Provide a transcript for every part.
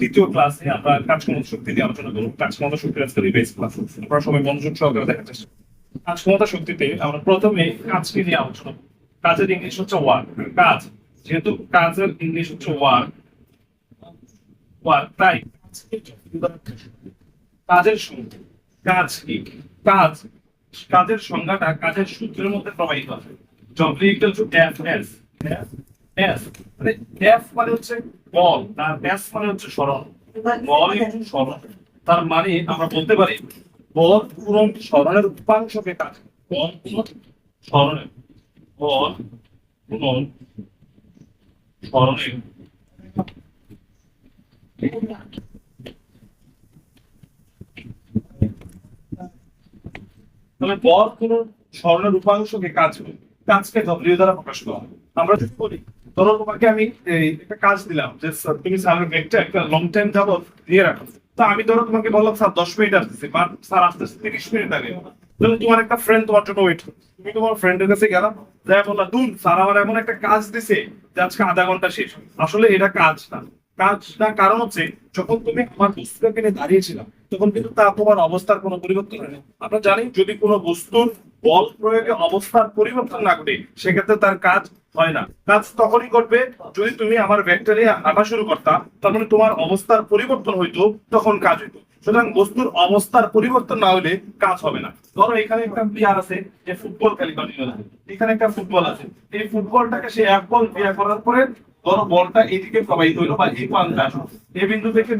দ্বিতীয় ক্লাসে আমরা কাজ ক্ষমতা শক্তি নিয়ে আলোচনা করব। কাজ ক্ষমতা শক্তি আজকে বেস ক্লাস আপনারা সবাই মনোযোগ সহকারে দেখার চেষ্টা কাজ ক্ষমতা শক্তিতে আমরা প্রথমে কাজকে নিয়ে আলোচনা কাজের ইংলিশ হচ্ছে ওয়ার্ক কাজ, যেহেতু কাজের ইংলিশ হচ্ছে ওয়ার্ক ওয়ার্ক তাই কাজের সংজ্ঞা কাজ কি? কাজ, কাজের সংজ্ঞাটা কাজের সূত্রের মধ্যে প্রবাহিত আছে W equal to F S S মানে এফ মানে হচ্ছে বল। এস মানে হচ্ছে তার মানে আমরা বলতে পারি, বল পূরণ উপাংশকে কাজ বল তাহলে স্বর্ণের উপাংশকে কাজ কাজকে দ্বারা প্রকাশ করা হয়। আমরা যদি বলি ধরো তোমাকে আমি একটা কাজ দিলাম, যে তুমি স্যারের ব্যাগটা একটা লং টাইম যাবত দিয়ে রাখো। তো আমি ধরো তোমাকে বললাম স্যার দশ মিনিট আসতেছে বা স্যার আসতেছে তিরিশ মিনিট আগে। তাহলে তোমার একটা ফ্রেন্ড তোমার জন্য ওয়েট তুমি তোমার ফ্রেন্ডের কাছে গেলাম, যাই বললা, দুন স্যার আমার এমন একটা কাজ দিছে, যে আজকে আধা ঘণ্টা শেষ। আসলে এটা কাজ না। কাজ না, কারণ হচ্ছে, যখন তুমি আমার বস্তুটাকে নিয়ে দাঁড়িয়েছিলাম, তখন কিন্তু তা তোমার অবস্থার কোনো পরিবর্তন হয়নি। আমরা জানি, যদি কোনো বস্তুর বল প্রয়োগে অবস্থার পরিবর্তন না ঘটে, সেক্ষেত্রে তার কাজ হয় না। কাজ তখনই ঘটবে যদি তুমি আমার ব্যাগটা নিয়ে হাঁটা শুরু করতা, তার মানে তোমার অবস্থার পরিবর্তন হইতো, তখন কাজ হইতো। সুতরাং বস্তুর অবস্থার পরিবর্তন না হলে কাজ হবে না। ধরো এখানে একটা প্লেয়ার আছে, যে ফুটবল খেলি এখানে একটা ফুটবল আছে। এই ফুটবলটাকে সে এক বল ক্রিয়া করার পরে ধরো বলটা এদিকে প্রবাহিত হইল বা এই আসলো। এই বিন্দু থেকে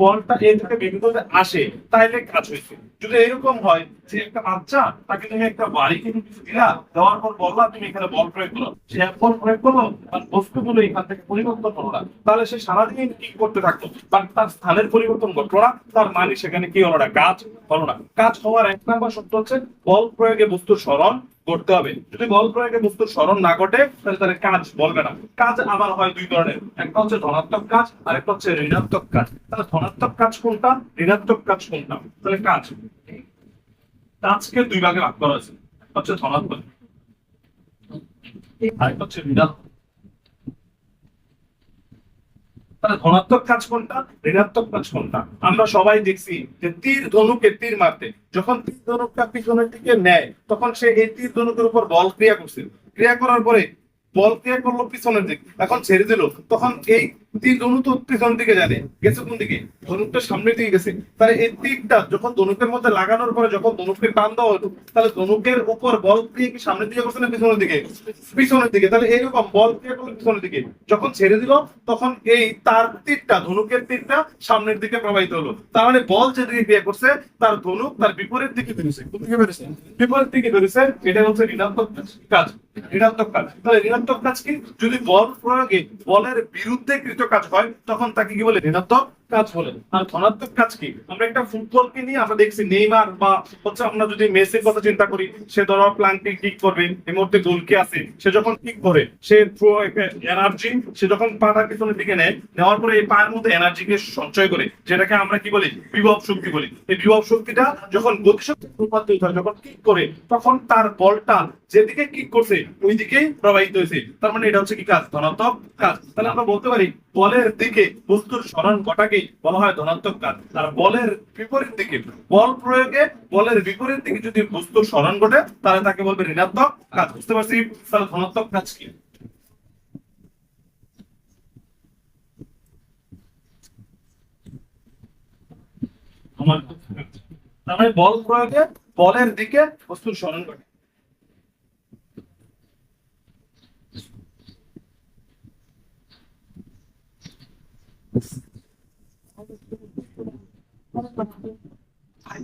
বলটা এই থেকে বিন্দুতে আসে, তাইলে কাজ হয়েছে। যদি এরকম হয় যে একটা বাচ্চা, তাকে তুমি একটা বাড়ি কিনে কিছু দিলা, দেওয়ার পর বললা, তুমি এখানে বল প্রয়োগ করো। সে বল প্রয়োগ করল, আর বস্তুগুলো এখান থেকে পরিবর্তন করল না। তাহলে সে সারাদিন কি করতে থাকতো বা তার স্থানের পরিবর্তন ঘটলো না, তার মানে সেখানে কি হলো না? কাজ হলো না। কাজ হওয়ার এক নাম্বার শর্ত হচ্ছে, বল প্রয়োগে বস্তুর স্মরণ করতে হবে। যদি বল প্রয়োগে বস্তুর স্মরণ না ঘটে, তাহলে তাহলে কাজ বলবে না। কাজ আবার হয় দুই ধরনের। একটা হচ্ছে ধনাত্মক কাজ, আর একটা হচ্ছে ঋণাত্মক কাজ। তাহলে ধনাত্মক কাজ কোনটা? ঋণাত্মক কাজ কোনটা? তাহলে কাজ। কাজকে দুই ভাগে ভাগ করা হয়েছে। হচ্ছে ধনাত্মক আরেকটা হচ্ছে ঋণাত্মক। তাহলে ধনাত্মক কাজ কোনটা? ঋণাত্মক কাজ কোনটা? আমরা সবাই দেখছি যে তীর ধনুকে তীর মারতে। যখন তীর ধনুকটা পিছনের দিকে নেয়, তখন সে এই তীর ধনুকের উপর বল ক্রিয়া করছিল ক্রিয়া করার পরে বল ক্রিয়া করল পিছনের দিক। এখন ছেড়ে দিল। তখন এই যখন ছেড়ে দিল, তখন এই তার তীরটা ধনুকের তীরটা সামনের দিকে প্রবাহিত হলো। তার মানে বল যেদিকে ক্রিয়া করছে, তার ধনুক তার বিপরীত দিকে বেরোছে বিপরীত দিকে বেরোছে এটা হচ্ছে ঋণাত্মক কাজ। ঋণাত্মক কাজ। তাহলে ঋণাত্মক কাজ কি? যদি বল প্রয়োগে বলের বিরুদ্ধে কৃত কাজ হয়, তখন তাকে কি বলে? ঋণাত্মক কাজ বলে। আর ধনাত্মক কাজ কি? আমরা একটা ফুটবলকে নিয়ে আমরা দেখছি নেইমার বা হচ্ছে আমরা যদি মেসির কথা চিন্তা করি, সে ধরো প্লান্টে কিক করবে, এই মুহূর্তে গোলকে আছে সে যখন কিক করে, সে এনার্জি সে যখন পাটা পিছনের দিকে নেয়, নেওয়ার পরে এই পায়ের মধ্যে এনার্জিকে সঞ্চয় করে, যেটাকে আমরা কি বলি? বিভব শক্তি বলি। এই বিভব শক্তিটা যখন গতিশক্তি রূপান্তরিত হয়, যখন কিক করে, তখন তার বলটা যেদিকে কিক করছে ওই দিকেই প্রবাহিত হয়েছে। তার মানে এটা হচ্ছে কি কাজ? ধনাত্মক কাজ। তাহলে আমরা বলতে পারি, বলের দিকে বস্তুর স্মরণ ঘটাকে বলা হয় ধনাত্মক কাজ? আর বলের বিপরীত দিকে, বল প্রয়োগে বলের বিপরীত দিকে যদি বস্তুর স্মরণ ঘটে, তাহলে তাকে বলবে ঋণাত্মক কাজ। বুঝতে পারছি? তাহলে ধনাত্মক কাজ কি? তার মানে বল প্রয়োগে বলের দিকে বস্তুর স্মরণ ঘটে আর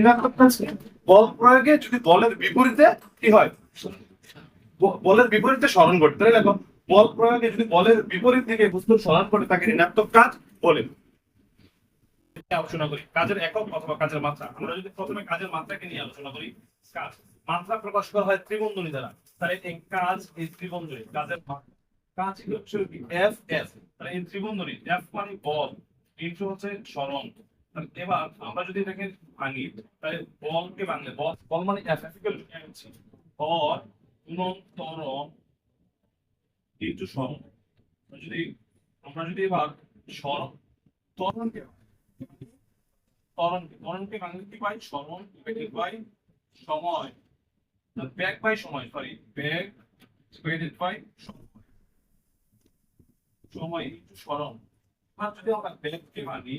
ঋণাত্মক বল প্রয়োগে যদি বলের বিপরীতে কি হয়? বলের বিপরীতে স্মরণ করতে। তাহলে দেখো, বল প্রয়োগে যদি বলের বিপরীত দিকে বস্তুর স্মরণ করে, তাকে ঋণাত্মক কাজ বলে। আলোচনা করি। কাজের একক অথবা কাজের মাত্রা। আমরা যদি প্রথমে কাজের মাত্রাকে নিয়ে আলোচনা করি, কাজ। মাত্রা প্রকাশ করা হয় ত্রিবন্ধনী দ্বারা। তাহলে এই কাজ এই ত্রিবন্ধনী, কাজের কাজ হচ্ছে এফ এস তাহলে এই ত্রিবন্ধনী এফ মানে বল। ইন্টু হচ্ছে স্মরণ। এবার আমরা যদি এটাকে ভাঙি, তাহলে বলকে ভাঙলে? বল বল মানে ফিজিক্যাল বল গুণন ত্বরণ কিন্তু সরণ যদি, আমরা যদি এবার সরণ ত্বরণকে ত্বরণকে ত্বরণকে ভাঙলে কি পাই? সরণ ডিভাইডেড বাই সময়। ব্যাক বাই সময় সরি ব্যাক ডিভাইডেড বাই সময়। সময় সরণ আর যদি আমরা ব্যাককে ভাঙি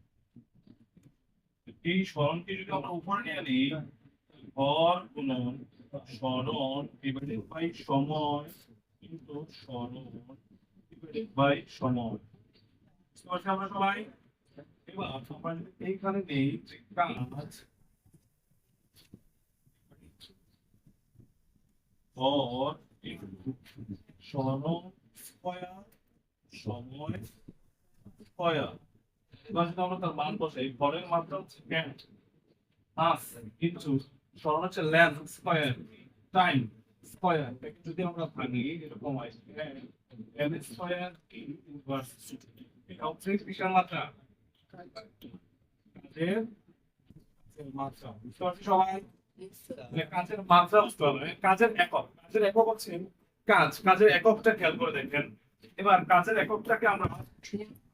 এই সরণকে যদি আমরা উপরে নিয়ে নিই ভর গুণন সরণ ডিভাইডেড বাই সময় ইন্টু সরণ ডিভাইডেড বাই সময়। আমরা সবাই? এবার এইখানে নেই সময়, স্কয়ার। কাজের হবে কাজের একক। কাজের একক কাজ কাজের এককটা খেয়াল করে দেখেন। এবার কাজের এককটাকে আমরা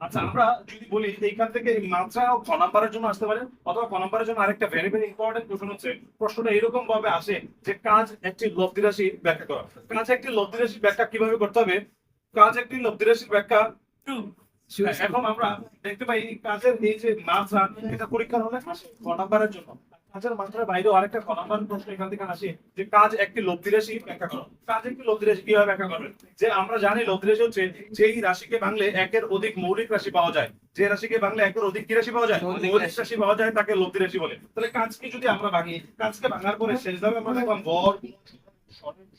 আচ্ছা আমরা যদি বলি এইখান থেকে মাত্রা ক নাম্বারের জন্য আসতে পারে অথবা ক নাম্বারের জন্য আরেকটা ভেরি ভেরি ইম্পর্টেন্ট কোশ্চেন হচ্ছে প্রশ্নটা এরকম ভাবে আসে যে কাজ একটি লব্ধি রাশি ব্যাখ্যা করা। কাজ একটি লব্ধি রাশি ব্যাখ্যা কীভাবে করতে হবে? কাজ একটি লব্ধি রাশির ব্যাখ্যা এখন আমরা দেখতে পাই এই কাজের এই যে মাত্রা এটা পরীক্ষার হলে আসে ক নাম্বারের জন্য। কাজের মাথার বাইরেও আরেকটা নাম্বার প্রশ্ন এখান থেকে আসে যে কাজ একটি লব্ধি রাশি ব্যাখ্যা করো। কাজ একটি লব্ধি রাশি কীভাবে ব্যাখ্যা করবেন যে আমরা জানি লব্ধি রাশি হচ্ছে যেই রাশিকে ভাঙলে একের অধিক মৌলিক রাশি পাওয়া যায়। যে রাশিকে ভাঙলে একের অধিক কি রাশি পাওয়া যায়? মৌলিক রাশি। পাওয়া যায় তাকে লব্ধি রাশি বলে। তাহলে কাজকে যদি আমরা ভাঙি কাজকে ভাঙার পরে শেষ ধাপে আমরা দেখলাম ভর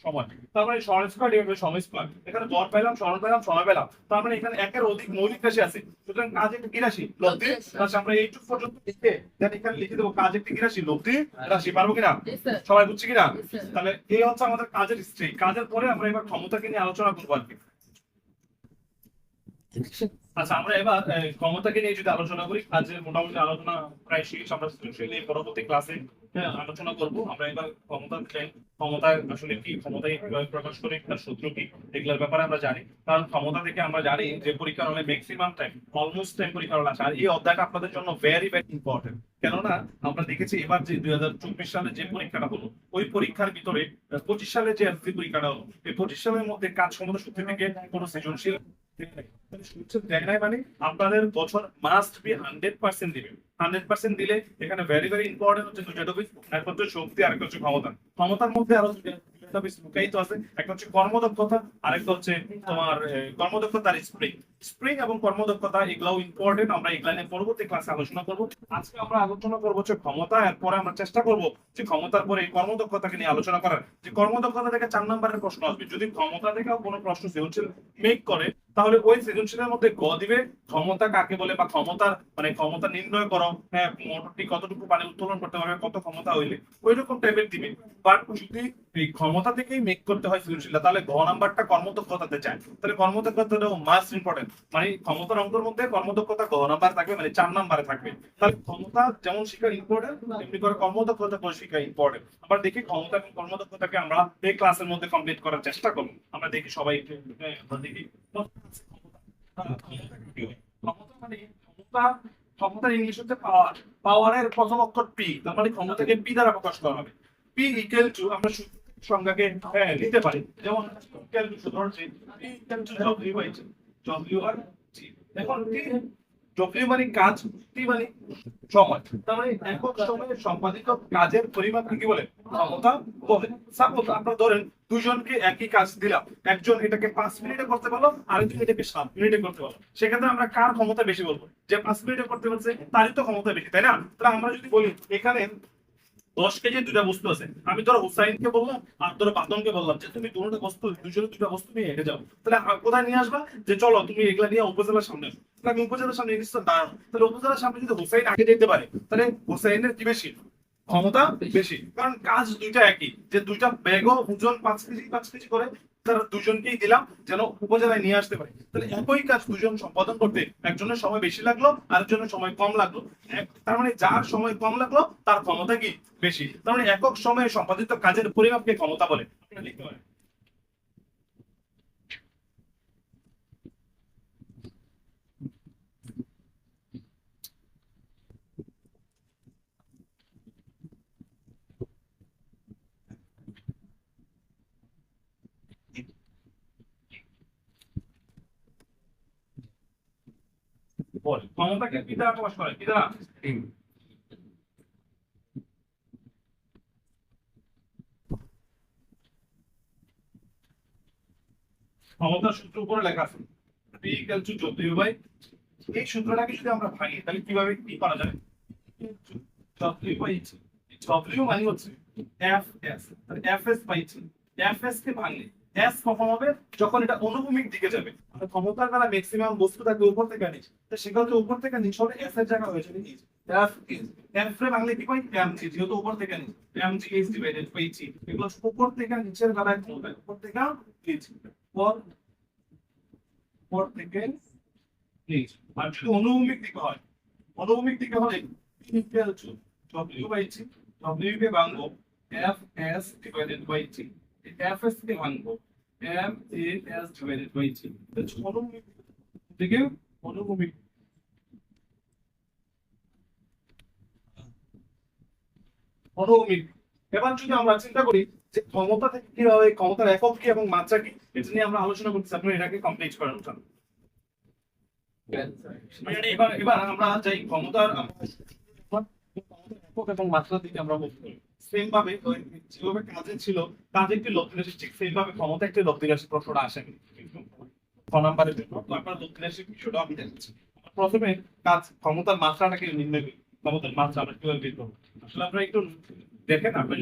সময়। তার মানে সরণ স্কয়ার ডিভাইড সময় স্কয়ার এখানে পেলাম পেলাম সময় পেলাম। তার মানে এখানে একের অধিক মৌলিক রাশি আছে। সুতরাং কাজ একটি কি রাশি? লব্ধি। রাশি আমরা এইটুকু পর্যন্ত লিখে দেন এখানে লিখে দেবো কাজ একটি কি রাশি? লব্ধি। রাশি পারব কিনা? সবাই বুঝছি কিনা? তাহলে এই হচ্ছে আমাদের কাজের স্ট্রি কাজের পরে আমরা এবার ক্ষমতাকে নিয়ে আলোচনা করব আর কি। আচ্ছা আমরা এবার ক্ষমতাকে নিয়ে যদি আলোচনা করি কাজের মোটামুটি আলোচনা প্রায় শেষ। আমরা পরবর্তী ক্লাসে আলোচনা করব। আমরা এবার ক্ষমতা ক্ষমতা আসলে কি ক্ষমতাকে কীভাবে প্রকাশ করে, তার সূত্র কি, এগুলোর ব্যাপারে আমরা জানি। কারণ ক্ষমতা থেকে আমরা জানি যে পরীক্ষার হলে ম্যাক্সিমাম টাইম অলমোস্ট টাইম পরীক্ষার হলে আসে আর এই অধ্যায়টা আপনাদের জন্য ভেরি ভেরি ইম্পর্টেন্ট কেননা, আমরা দেখেছি এবার যে দুই হাজার চব্বিশ সালে যে পরীক্ষাটা হলো, ওই পরীক্ষার ভিতরে পঁচিশ সালে যে পরীক্ষাটা হলো, এই পঁচিশ সালের মধ্যে কাজ ক্ষমতা সূত্র থেকে কোনো সৃজনশীল সূত্র দেয় নাই মানে আপনাদের বছর মাস্ট বি হান্ড্রেড পার্সেন্ট দিবে। হান্ড্রেড পার্সেন্ট দিলে এখানে ভেরি ভেরি ইম্পর্টেন্ট হচ্ছে দুটো টপিক একটা হচ্ছে শক্তি আর হচ্ছে ক্ষমতা। ক্ষমতার মধ্যে আরও লুকায়িত আছে। একটা হচ্ছে কর্মদক্ষতা, আরেকটা হচ্ছে তোমার কর্মদক্ষতা আর স্প্রিং স্প্রিং এবং কর্মদক্ষতা, এগুলাও ইম্পর্টেন্ট আমরা এগুলা নিয়ে পরবর্তী ক্লাসে আলোচনা করব। আজকে আমরা আলোচনা করব হচ্ছে ক্ষমতা, এরপরে আমরা চেষ্টা করব যে ক্ষমতার পরে এই কর্মদক্ষতাকে নিয়ে আলোচনা করার। যে কর্মদক্ষতা থেকে চার নম্বরের প্রশ্ন আসবে। যদি ক্ষমতা থেকেও কোনো প্রশ্ন সৃজনশীল মেক করে তাহলে ওই সৃজনশীলের মধ্যে গ দিবে ক্ষমতা কাকে বলে বা ক্ষমতার মানে ক্ষমতা নির্ণয় করো হ্যাঁ মোটরটি কতটুকু পানি উত্তোলন করতে পারবে কত ক্ষমতা হইলে ওই রকম টাইপের দিবে। বাট যদি এই ক্ষমতা থেকেই মেক করতে হয় সৃজনশীলটা তাহলে ঘ নাম্বারটা কর্মদক্ষতাতে যায়। তাহলে কর্মদক্ষতাটাও মাস্ট ইম্পর্টেন্ট মানে ক্ষমতার অঙ্কের মধ্যে কর্মদক্ষতা ঘ নাম্বার থাকবে মানে চার নাম্বারে থাকবে। তাহলে ক্ষমতা যেমন শিক্ষা ইম্পর্টেন্ট তেমনি করে কর্মদক্ষতা করে শিক্ষা ইম্পর্টেন্ট আবার দেখি ক্ষমতা এবং কর্মদক্ষতাকে আমরা এই ক্লাসের মধ্যে কমপ্লিট করার চেষ্টা করব। আমরা দেখি সবাই হ্যাঁ, আমরা দেখি। ক্ষমতা ক্ষমতা ক্ষমতার ইংলিশ হচ্ছে পাওয়ার পাওয়ারের প্রথম অক্ষর পি তার মানে ক্ষমতাকে পি দ্বারা প্রকাশ করা হবে। পি ইকুয়াল টু আমরা সংজ্ঞাকে হ্যাঁ নিতে পারি। যেমন ইকুয়াল টু ধরছি P equal to W by W R T এখন ডব্লিউ মানে কাজ মানে সময় তার মানে একক সময়ে সম্পাদিত কাজের পরিমাণ কি বলে? ক্ষমতা বলে। সাপোজ আপনারা ধরেন দুজনকে একই কাজ দিলাম, একজন এটাকে পাঁচ মিনিটে করতে পারল, আরেকজন এটাকে সাত মিনিটে করতে পারল। সেক্ষেত্রে আমরা কার ক্ষমতা বেশি বলব? যে পাঁচ মিনিটে করতে পারছে, তারই তো ক্ষমতা বেশি, তাই না? তাহলে আমরা যদি বলি, এখানে দশ কেজি দুটা বস্তু আছে। আমি ধরো হুসাইনকে বললাম আর ধরো বাদনকে বললাম যে তুমি দুটো বস্তু দুজনে দুটা বস্তু নিয়ে হেঁটে যাও। তাহলে কোথায় নিয়ে আসবা? যে চলো তুমি এগুলা নিয়ে উপজেলার সামনে আসো। তাহলে আমি উপজেলার সামনে নিশ্চয় দাঁড়ানো তাহলে উপজেলার সামনে যদি হুসাইন আগে যেতে পারে তাহলে হুসাইনের কি বেশি? ক্ষমতা বেশি। কারণ কাজ দুইটা একই। যে দুইটা ব্যাগও ওজন পাঁচ কেজি পাঁচ কেজি করে তারা দুজনকেই দিলাম যেন উপজেলায় নিয়ে আসতে পারে। তাহলে একই কাজ দুজন সম্পাদন করতে একজনের সময় বেশি লাগল, আরেকজনের সময় কম লাগল। তার মানে যার সময় কম লাগল, তার ক্ষমতা কি বেশি? তার মানে একক সময়ে সম্পাদিত কাজের পরিমাপকে ক্ষমতা বলে। লিখতে পারেন। বল ক্ষমতাকে দ্বারা প্রকাশ করে দ্বারা ক্ষমতার সূত্র উপরে লেখা আছে P equal to W by এই সূত্রটাকে যদি আমরা ভাঙি তাহলে কীভাবে কি করা যাবে? বাই মানে হচ্ছে F S F S by F S কে ভাঙলে এস কখন হবে? যখন এটা অনুভূমিক দিকে যাবে। ক্ষমতার দ্বারা ম্যাক্সিমাম বস্তু থাকে উপর থেকে নিচ? তো সেক্ষেত্রে উপর থেকে নিচ হলে এস এর জায়গা হয়েছে নিচ। এফ ইজ এফ রে বাংলা কি পাই এম জি যেহেতু উপর থেকে নিচ। M G is divided by G এগুলো উপর থেকে নিচের বেলায় ক্ষমতা উপর থেকে নিচ। পর উপর থেকে নিচ। আর যদি অনুভূমিক দিকে হয়, অনুভূমিক দিকে হলে equal to W by G W কে ভাঙবো F S divided by G F S কে ভাঙবো M A S divided by G অনুভূমিক দিকে অনুভূমিক অনুভূমিক এবার যদি আমরা চিন্তা করি যে ক্ষমতা থেকে কীভাবে ক্ষমতার একক কি এবং মাত্রা কি এটা নিয়ে আমরা আলোচনা করতেছি আপনি এটাকে কমপ্লিট করেন মানে এবার এবার আমরা যাই ক্ষমতার একক এবং মাত্রা দিকে আমরা বলতে পারি সেম ভাবে যেভাবে কাজে ছিল কাজে একটি লব্ধি রাশি ঠিক সেম ভাবে ক্ষমতা একটি লব্ধি রাশি প্রশ্নটা আসে। ছ নম্বরের জন্য। তো আপনার রাশির বিষয়টা আমি দেখাচ্ছি প্রথমে কাজ ক্ষমতার মাত্রাটাকে নির্ণয় করি। ক্ষমতার মাত্রা আমরা কীভাবে বের করব? আসলে আমরা একটু দেখেন আপনি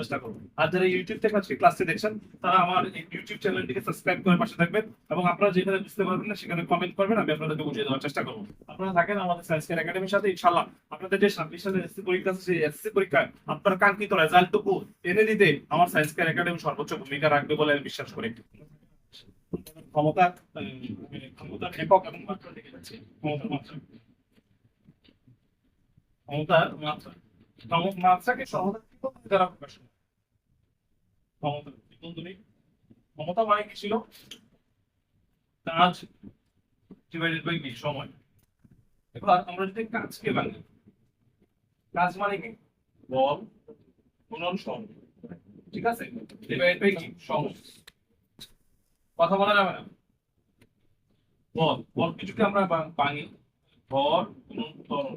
চেষ্টা করব। আর যারা ইউটিউব থেকে আজকে দেখছেন, তারা আমার ইউটিউব চ্যানেলটিকে সাবস্ক্রাইব করে পাশে থাকবেন এবং আপনারা যেখানে বুঝতে পারবেন না সেখানে কমেন্ট করবেন, আমি আপনাদেরকে বুঝিয়ে দেওয়ার চেষ্টা করব। আপনারা থাকেন আমাদের সায়েন্স কেয়ার একাডেমির সাথে ইনশাল্লাহ আপনাদের যে ছাব্বিশ সালের এসসি পরীক্ষা আছে, সেই এসসি পরীক্ষায় আপনার কাঙ্ক্ষিত রেজাল্টটুকু এনে দিতে আমার সায়েন্স কেয়ার একাডেমি সর্বোচ্চ ভূমিকা রাখবে বলে আমি বিশ্বাস করি। ক্ষমতা একক এবং মাত্রা দেখে ক্ষমতার মাত্রা। ক্ষমতার মাত্রা। মাত্রাকে সহজে দ্বারা প্রকাশ করে। ক্ষমতা ত্রিকোণ ক্ষমতা মানে কি ছিল? কাজ ডিভাইডেড বাই সময়। এবার আমরা যদি কাজকে ভাঙি কাজ মানে কি? বল, গুণন সময় ঠিক আছে? ডিভাইড বাই কি সময় কথা বলা যাবে না? বল বল কিছুকে আমরা ভাঙি ভর গুণন ত্বরণ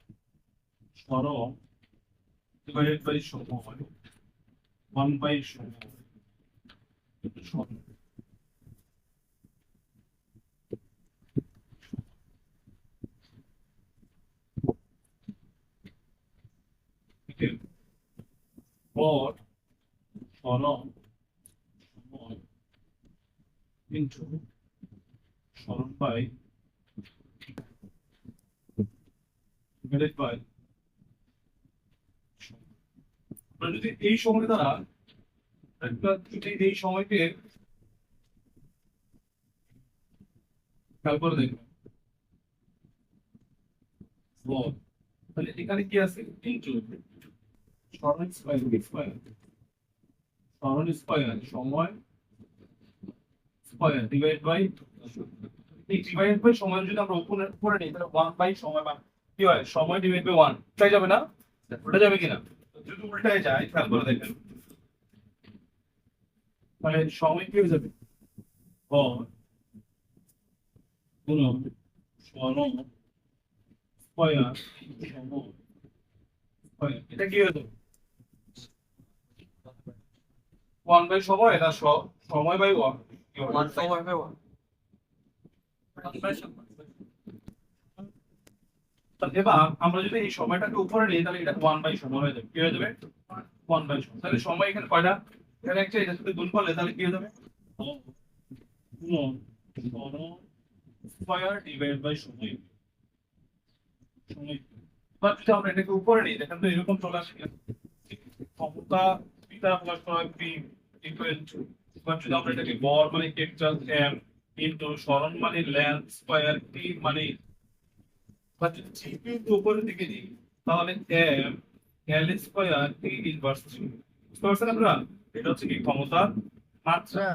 সরম ডিভাইডেড বাই ওয়ান বাই সময় সময় সরণ বাই ডিভাইডেড বাই আমরা যদি এই সময় দ্বারা একটা যদি এই সময়কে খেয়াল করে দেখবেন তাহলে এখানে কি আছে? স্কয়ার সময় ডিভাইড বাই সময় যদি আমরা নিই, তাহলে ওয়ান বাই সময় কি হয়? সময় ডিভাইড বাই ওয়ান তাই যাবে না? ওটা যাবে কিনা? যদি উল্টায় যায় খেয়াল করে দেখেন সময় কি হয়ে যাবে স্কয়ার এটা কি হয়ে যাবে ওয়ান বাই সময় না সময় বাই ওয়ান ওয়ান সময় বাই ওয়ান তাহলে এবার আমরা যদি এই সময়টাকে উপরে নিই, তাহলে এটা ওয়ান বাই সময় হয়ে যাবে। কি হয়ে যাবে? ওয়ান বাই সময় তাহলে সময় এখানে কয়টা? এখানে একটা, এটা যদি গুণ করলে, তাহলে কি হয়ে যাবে? সময়। আমরা এটাকে উপরে নিই, দেখেন তো এরকম চলে আসে। এটাকে বর মানে ক্যাপিটাল এম সরণ মানে লেন্থ স্কয়ার টি মানে বা যদি উপরের দিকে দিই তাহলে M L square T inverse বুঝতে পারছেন আপনারা? এটা হচ্ছে কি ক্ষমতার মাত্রা।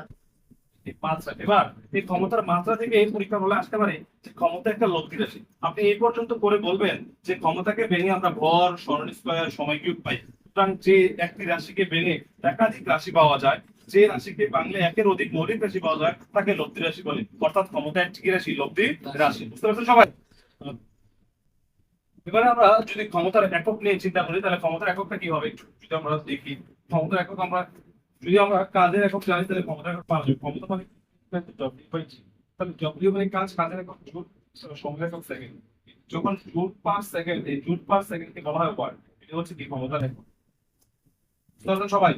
মাত্রা। এবার এই ক্ষমতার মাত্রা থেকে এই পরীক্ষা বলে আসতে পারে যে ক্ষমতা একটা লব্ধি রাশি। আপনি এই পর্যন্ত করে বলবেন যে ক্ষমতাকে ভেঙে আমরা ভর স্মরণ স্কয়ার সময় কিউব পাই। সুতরাং যে একটি রাশিকে ভেঙে একাধিক রাশি পাওয়া যায় যে রাশিকে বাংলা একের অধিক মৌলিক রাশি পাওয়া যায় তাকে লব্ধি রাশি বলে। অর্থাৎ ক্ষমতা একটি রাশি? লব্ধি রাশি। বুঝতে পারছেন সবাই? এবারে আমরা যদি ক্ষমতার একক নিয়ে চিন্তা করি, তাহলে ক্ষমতার এককটা কি হবে যদি আমরা দেখি, ক্ষমতার একক আমরা, যদি আমরা কাজের একক জানি, তাহলে ক্ষমতার একক পাওয়া যাবে ক্ষমতা মানে ডব্লিউ বাই জি তাহলে ডব্লিউ মানে কাজ, কাজের একক জুল সময় একক সেকেন্ড যখন জুল পার সেকেন্ড এই জুল পার সেকেন্ডকে বলা হয় ওয়াট এটা হচ্ছে কি? ক্ষমতার একক। পারছেন সবাই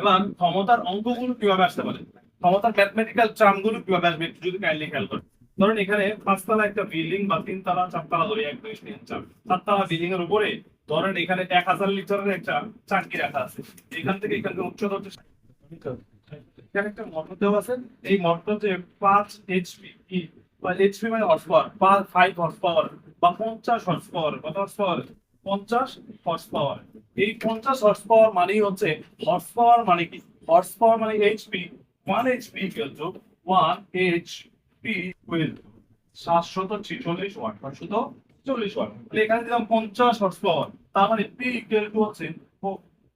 এবার ক্ষমতার অঙ্কগুলো কীভাবে আসতে পারে? ক্ষমতার ম্যাথমেটিক্যাল টার্মগুলো কীভাবে আসবে, একটু যদি কাইন্ডলি খেয়াল করেন। ধরুন এখানে পাঁচতলা একটা বিল্ডিং বা তিনতলা চারতলা ধরি, এক, দুই, তিন, চার। চারতলা বিল্ডিং এর উপরে ধরেন এখানে এক হাজার লিটারের একটা চাঙ্কি রাখা আছে। এখান থেকে এখানে উচ্চতা হচ্ছে এখানে একটা মোটর দেওয়া আছে। এই মোটরতে পাঁচ এইচপি বা এইচপি মানে horsepower five horsepower বা পঞ্চাশ হর্স পাওয়ার কত হর্স পাওয়ার পঞ্চাশ হর্স পাওয়ার এই পঞ্চাশ হর্স পাওয়ার মানেই হচ্ছে হর্স পাওয়ার মানে কি? হর্স পাওয়ার মানে HP one HP equal to one HP to সাতশত ছিচল্লিশ ওয়াট সাতশত চল্লিশ ওয়াট। তাহলে এখানে দিলাম পঞ্চাশ হর্স তার মানে পি হচ্ছে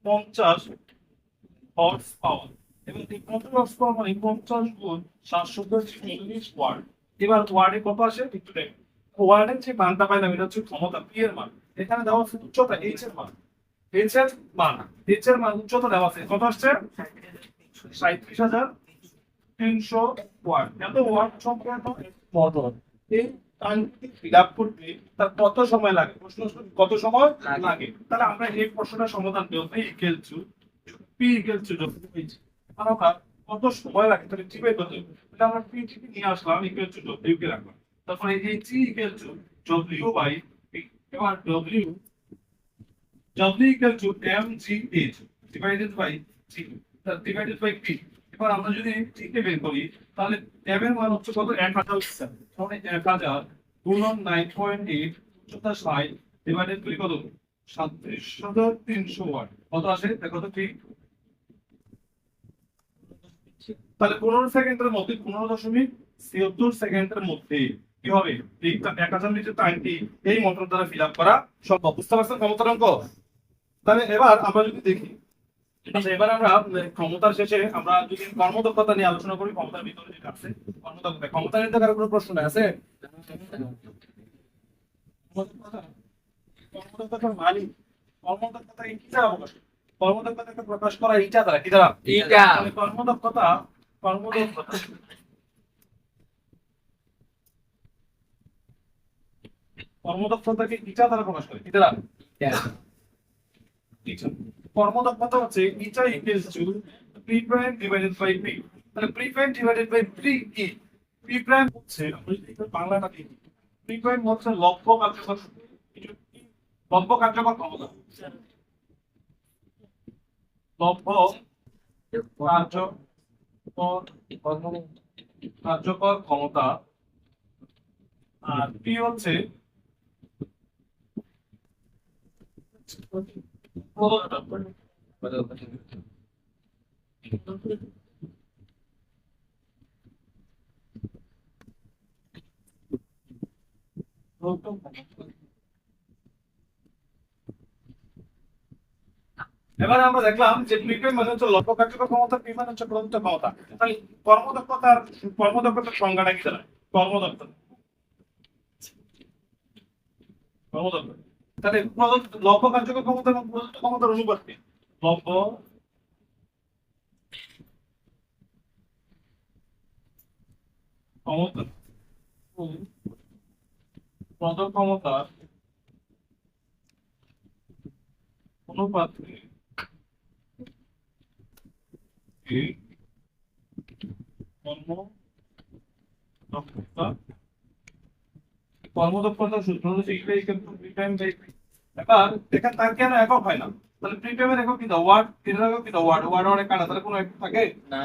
পঞ্চাশ হর্স পাওয়ার মানে ওয়ার্ডে কত আসে? ওয়ার্ডের যে মানটা পাইলাম, এটা হচ্ছে ক্ষমতা পি এর মান। এখানে দেওয়া আছে উচ্চতা এইচ এর মান। এইচ এর মান এইচ এর মান উচ্চতা দেওয়া আছে। কত আসছে? সাঁত্রিশ হাজার তিনশো ওয়াট। এত সম্পূর্ণ এই ফিল আপ করতে তার কত সময় লাগে? প্রশ্ন কত সময় লাগে। তাহলে আমরা এই প্রশ্নটা সমাধান করতে equal to P equal to আমরা কত সময় লাগে? তাহলে টিপে কত? তাহলে আমরা পি টিপে নিয়ে আসলাম ইকুয়াল টু ডব্লিউ কে রাখলাম। তারপরে এই ইকুয়াল টু ডব্লিউ বাই এবার W W equal to M G H divided by G divided by P এবার আমরা যদি টি কে বের করি, তাহলে এর মান হচ্ছে কত? এক হাজার তাহলে এক হাজার গুণন নাইন পয়েন্ট এইট উচ্চতা ষাট ডিভাইডেড করি কত? সাতত্রিশ। হাজার তিনশো ওয়াট। কত আসে? দেখো তো ঠিক। তাহলে পনেরো সেকেন্ডের মধ্যে, পনেরো দশমিক ছিয়াত্তর সেকেন্ডের মধ্যে কি হবে? এই এক হাজার লিটার টাইমটি এই মোটর দ্বারা ফিল আপ করা সম্ভব। বুঝতে পারছেন ক্ষমতার অঙ্ক? তাহলে এবার আমরা যদি দেখি আচ্ছা এবার আমরা ক্ষমতার শেষে আমরা যদি কর্মদক্ষতা নিয়ে আলোচনা করি ক্ষমতার ভিতরে যেটা আছে কর্মদক্ষতা। ক্ষমতা নিয়ে তো কারও কোনো প্রশ্ন আছে? কর্মদক্ষতা কর্মদক্ষতার কর্মদক্ষতা কি দ্বারা প্রকাশ কর্মদক্ষতাকে প্রকাশ করা ইটা দ্বারা কি দ্বারা ইটা। কর্মদক্ষতা কর্মদক্ষতা। কর্মদক্ষতাকে ইটা দ্বারা প্রকাশ করে কি দ্বারা ইটা কর্মদক্ষতা হচ্ছে eta equals to P prime divided by P P prime divided by P কি পি প্রাইম হচ্ছে বাংলাটা কি প্রাইম হচ্ছে লব্ধ কার্যকর লব্ধ কার্যকর ক্ষমতা। লব্ধ কার্যকর ক্ষমতা। আর পি হচ্ছে। এবার আমরা দেখলাম যে প্রিপেড মানে হচ্ছে লক্ষ্য কার্যকর ক্ষমতা পি হচ্ছে প্রদত্ত ক্ষমতা। তাহলে কর্মদক্ষতার কর্মদক্ষতার সংজ্ঞাটা কি দাঁড়ায় কর্মদক্ষতা। কর্মদক্ষতা। তাহলে প্রদত্ত কার্যকর ক্ষমতা এবং প্রদত্ত ক্ষমতার অনুপাত কি? লক্ষ্য ক্ষমতা? প্রদত্ত ক্ষমতার অনুপাত কর্ম দক্ষতা কর্মদক্ষতার সূত্র পি টাইম বাই এবার এখানে তার কেন একক হয় না? তাহলে প্রি একক ওয়ার্ড তিনের একক ওয়ার্ড ওয়ার্ড অনেক কাটা তাহলে কোনো একক থাকে? না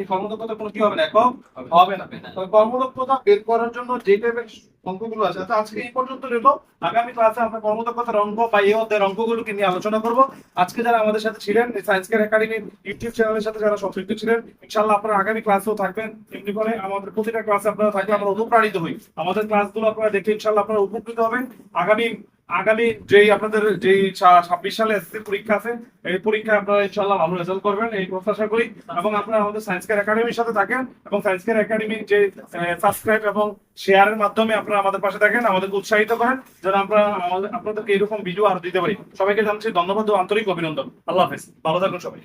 এই কর্মদক্ষতা কোনো কি হবে না একক হবে না। তবে কর্মদক্ষতা বের করার জন্য যে টাইপের অঙ্কগুলো আছে আচ্ছা আজকে এই পর্যন্ত রইল। আগামী ক্লাসে আমরা কর্মদক্ষতার অঙ্ক বা এই অধ্যায়ের অঙ্কগুলোকে নিয়ে আলোচনা করব। আজকে যারা আমাদের সাথে ছিলেন সায়েন্স কেয়ার একাডেমির ইউটিউব চ্যানেলের সাথে যারা সংযুক্ত ছিলেন ইনশাআল্লাহ আপনারা আগামী ক্লাসেও থাকবেন। এমনি করে আমাদের প্রতিটা ক্লাসে আপনারা থাকলে আমরা অনুপ্রাণিত হই। আমাদের ক্লাসগুলো আপনারা দেখে ইনশাআল্লাহ আপনারা উপকৃত হবেন। আগামী আগামী যেই আপনাদের যেই ছাব্বিশ সালে এসএসসি পরীক্ষা আছে এই পরীক্ষায় আপনারা ইনশাআল্লাহ ভালো রেজাল্ট করবেন এই প্রত্যাশা করি। এবং আপনারা আমাদের সায়েন্স কেয়ার একাডেমির সাথে থাকেন এবং সায়েন্স কেয়ার একাডেমির যে সাবস্ক্রাইব এবং শেয়ারের মাধ্যমে আপনারা আমাদের পাশে থাকেন আমাদেরকে উৎসাহিত করেন যেন আমরা আমাদের আপনাদেরকে এরকম ভিডিও আরও দিতে পারি। সবাইকে জানাচ্ছি ধন্যবাদ ও আন্তরিক অভিনন্দন। আল্লাহ হাফেজ। ভালো থাকুন সবাই।